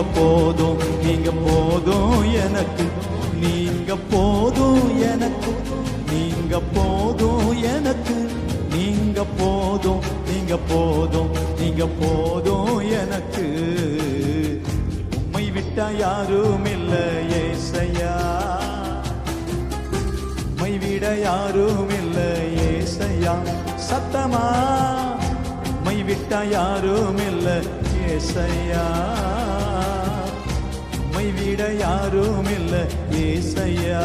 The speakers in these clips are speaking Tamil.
நீங்க போதும் நீங்க போதும் எனக்கு. நீங்க போதும் எனக்கு. நீங்க போதும் எனக்கு. நீங்க போதும் நீங்க போதும் நீங்க போதும் எனக்கு. உம்மை விட்டா யாரும் இல்லை ஏசையா. உம்மை விட யாரும் இல்லை ஏசையா. சத்தமா உம்மை விட்டா யாரும் இல்லை ஏசையா. உம்மை விட யாரும் இல்லை ஏசையா.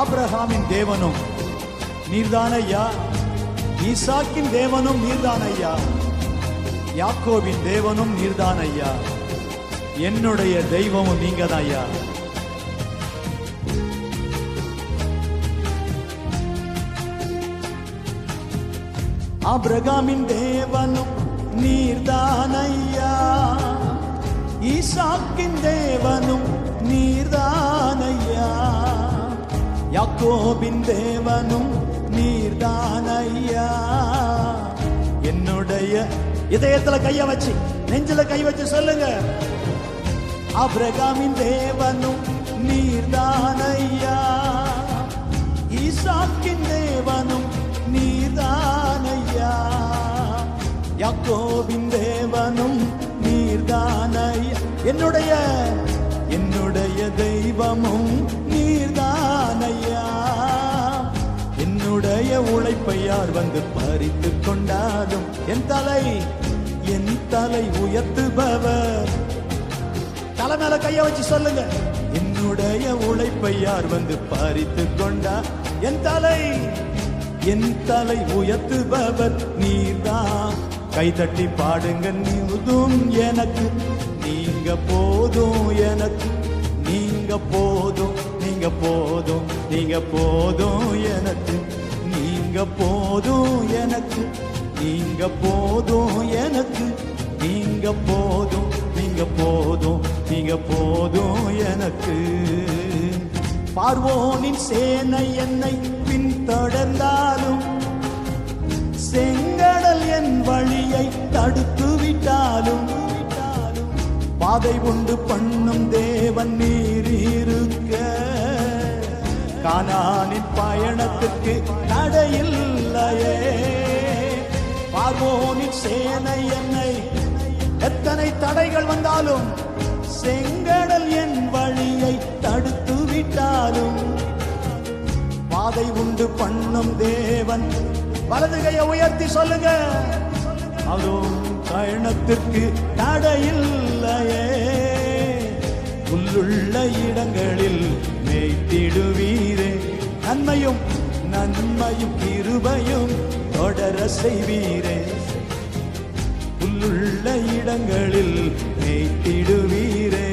ஆப்ரஹாமின் தேவனும் நீர்தானையா. ஈசாக்கின் தேவனும் நீர்தான் ஐயா யாக்கோவின் தேவனும் நீர்தானையா. என்னுடைய தெய்வமும் நீங்க ஐயா ஆபிரகாமின் தேவனும் நீர்தானையா. ஈசாக்கின் தேவனும் நீர்தானையா. யாக்கோபின் தேவனும் நீர்தானையா. என்னுடைய இதயத்துல கைய வச்சு நெஞ்சில கை வச்சு சொல்லுங்க. அபிரகாமின் தேவனும் நீர்தானையா. ஈசாக்கின் யாக்கோபின் தேவனும் நீர்தானையா. என்னுடைய என்னுடைய தெய்வமும் நீர்தானையா என்னுடைய உழைப்பை யார் வந்து பறித்து கொண்டாலும் என் தலை என் தலை உயர்த்துபவர். தலை மேல கைய வச்சு சொல்லுங்க. என்னுடைய உழைப்பை யார் வந்து பறித்து கொண்டா? என் தலை என் தலை உயர்த்துபவர் நீர்தான். கைதட்டி பாடுங்க நீதும் எனக்கு. நீங்க போதும் எனக்கு. நீங்க போதும் நீங்க போதும் நீங்க போதும் எனக்கு. நீங்க போதும் எனக்கு. நீங்க போதும் எனக்கு. நீங்க போதும் நீங்க போதும் நீங்க போதும் எனக்கு. பார்வோனின் சேனை என்னை பின்தொடர்ந்தாலும் செங்கடல் என் வழியை தடுத்து விட்டாலும் பாதை உண்டு பண்ணும் தேவன் நீர் இருக்க கானானின் பயணத்துக்கு தடையில்லையே. பார்வோனின் சேனை என்னை எத்தனை தடைகள் வந்தாலும் செங்கடல் என் வழியை தடுத்து விட்டாலும் பாதை உண்டு பண்ணும் தேவன் வலது கையை உயர்த்தி சொல்லுங்க. அதுவும் பயணத்திற்கு தடையில்லையே. உள்ளுள்ள இடங்களில் மேய்த்திடுவீரே. நன்மையும் நன்மையும் கிருபையும் தொடர செய்வீரே. உள்ளுள்ள இடங்களில் மேய்த்திடுவீரே.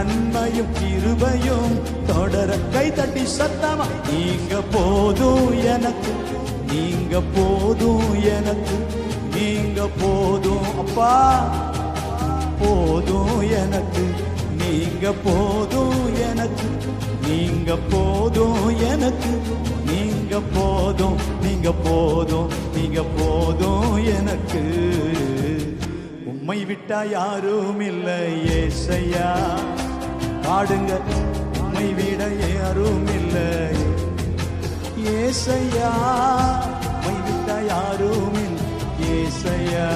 நன்மையும் கிருபையும் தொடர கை தட்டி சத்தமா நீங்க போதும் எனக்கு நீங்க போதும் எனக்கு நீங்க போதும் அப்பா போதும் எனக்கு நீங்க போதும் எனக்கு நீங்க போதும் எனக்கு நீங்க போதும் நீங்க போதும் நீங்க போதும் எனக்கு. உம்மை விட்டா யாரும் இல்லை ஏசையா. பாடுங்க. உம்மை விட யாரும் இல்லை ஏசையா உம்மை விட்டா யாரும் இல்லை ஏசையா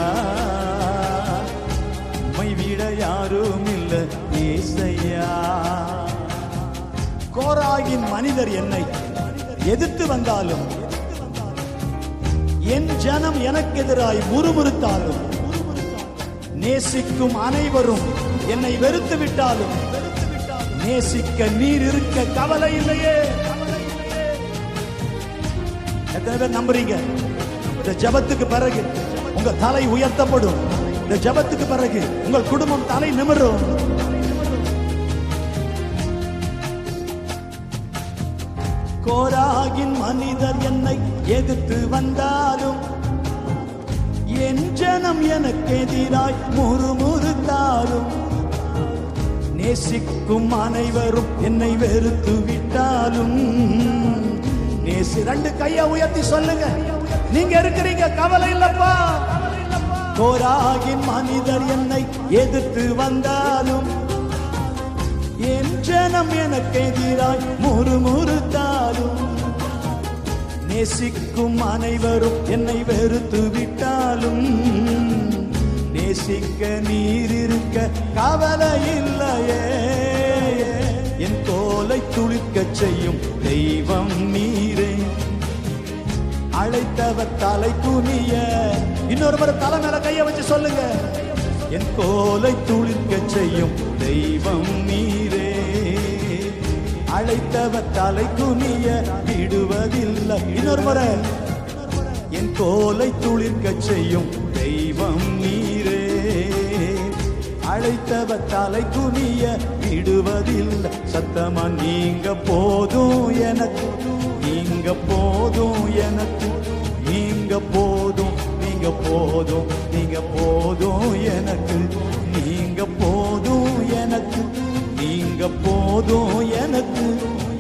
உம்மை விட யாரும் இல்லை ஏசையா. கோராகின் மனிதர் என்னை எதிர்த்து வந்தாலும் என் ஜனம் எனக்கு எதிராய் முறுமுறுத்தாலும் நேசிக்கும் அனைவரும் என்னை வெறுத்து விட்டாலும் நேசிக்க நீர் இருக்க கவலை இல்லையே. எத்தனை பேர் நம்புறீங்க? இந்த ஜபத்துக்கு பிறகு உங்க தலை உயர்த்தப்படும். இந்த ஜெபத்துக்கு பிறகு உங்கள் குடும்பம் தலை நிமிரும். கோராகின் மனிதர் என்னை எதிர்த்து வந்தாலும் என் ஜனம் எனக்கு எதிராய் முறுமுறுத்தாலும் நேசிக்கும் அனைவரும் என்னை வெறுத்து விட்டாலும். நேசி ரெண்டு கைய உயர்த்தி சொல்லுங்க. நீங்க இருக்கிறீங்க கவலை இல்லப்பா. கோராகின் மனிதர் என்னை எதிர்த்து வந்தாலும். என் ஜனம் எனக்கு எதிராய் முறுமுறுத்தாலும். நேசிக்கும் அனைவரும் என்னை வெறுத்து விட்டாலும். நேசிக்க நீர் இருக்க கவலை இல்லையே. என் தோலை துளிக்க செய்யும் தெய்வம் நீரே. அழைத்தவர் தலை துணிய இன்னொரு முறை தலை மேல கைய வச்சு சொல்லுங்க. என் கோலை துளிக்க செய்யும் தெய்வம் நீரே. அழைத்தவர் தலை துணிய விடுவதில்லை. இன்னொரு முறை என் கோலை துளிர்க்க செய்யும் தெய்வம் நீ அழைத்தவர் தலை குனிய விடுவதில்லை. சத்தமா நீங்க போதும் எனக்கு நீங்க போதும் எனக்கு நீங்க போதும் நீங்க போதும் நீங்க போதும் எனக்கு நீங்க போதும் எனக்கு நீங்க போதும் எனக்கு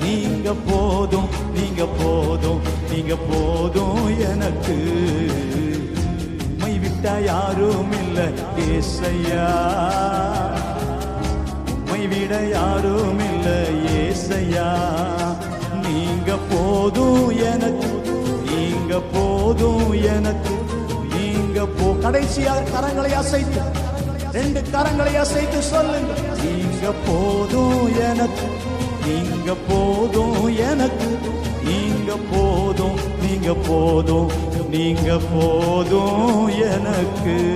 நீங்க போதும் நீங்க போதும் நீங்க போதும் எனக்கு. விட்டா யாரும் இல்ல ஏசையா. உம்மை விட யாரும் இல்ல ஏசையா. நீங்க போதும் எனக்கு நீங்க போதும் எனக்கு நீங்க போ. கடைசியாக கரங்களை அசைத்து ரெண்டு கரங்களை அசைத்து சொல்லுங்க. நீங்க போதும் எனக்கு நீங்க போதும் எனக்கு நீங்க போதும் நீங்க போதும் நீங்க போதும் எனக்கு.